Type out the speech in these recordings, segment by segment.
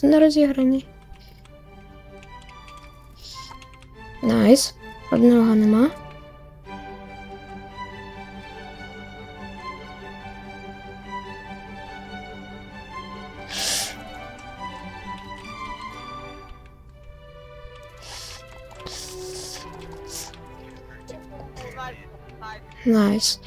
просто не розіграні. Найс. Одного нема. Найс.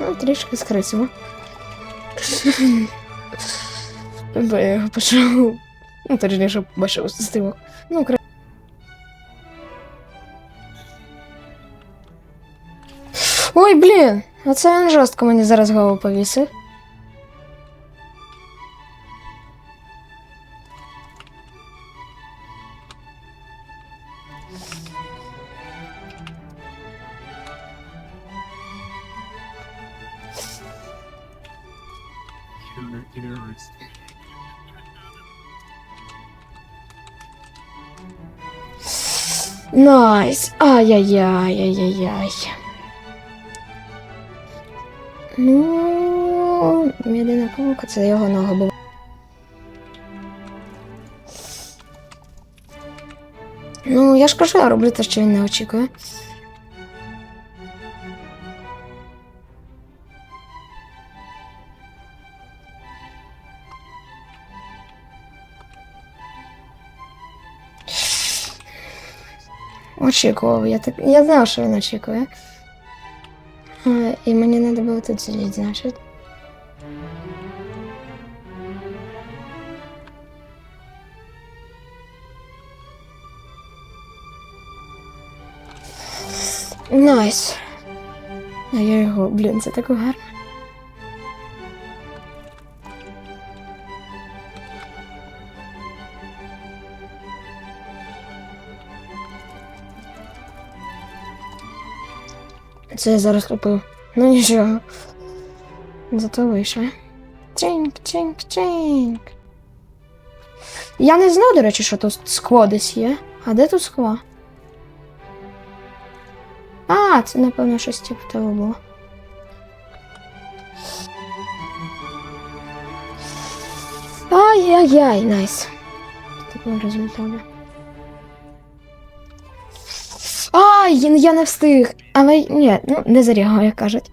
Ну, трішки скрисимо. Бо я його почув. Ну, точніше, бачив стивок. Ну, кра... Ой, блін! Оце він жорстко мені зараз голову повісив. Найс. Ай-яй-яй-яй-яй-яй. Ну, єдина помилка це його нога була. Ну, я ж кажу, я роблю те, що він не очікує. Очікував, я так. Я знав, що він очікує. І мені треба було тут сидіти, значить. Найс. А я його, блін, це так гарно. Це я зараз купив. Ну нічого. Зато вийшло. Ченк, ченк, ченк. Я не знав, до речі, що тут скло десь є. А де тут скло? А, це, напевно, щось типу того було. Ай-яй-яй, найс. Такого результату. Ай, я не встиг. Але ні, ну не зарягає, кажуть.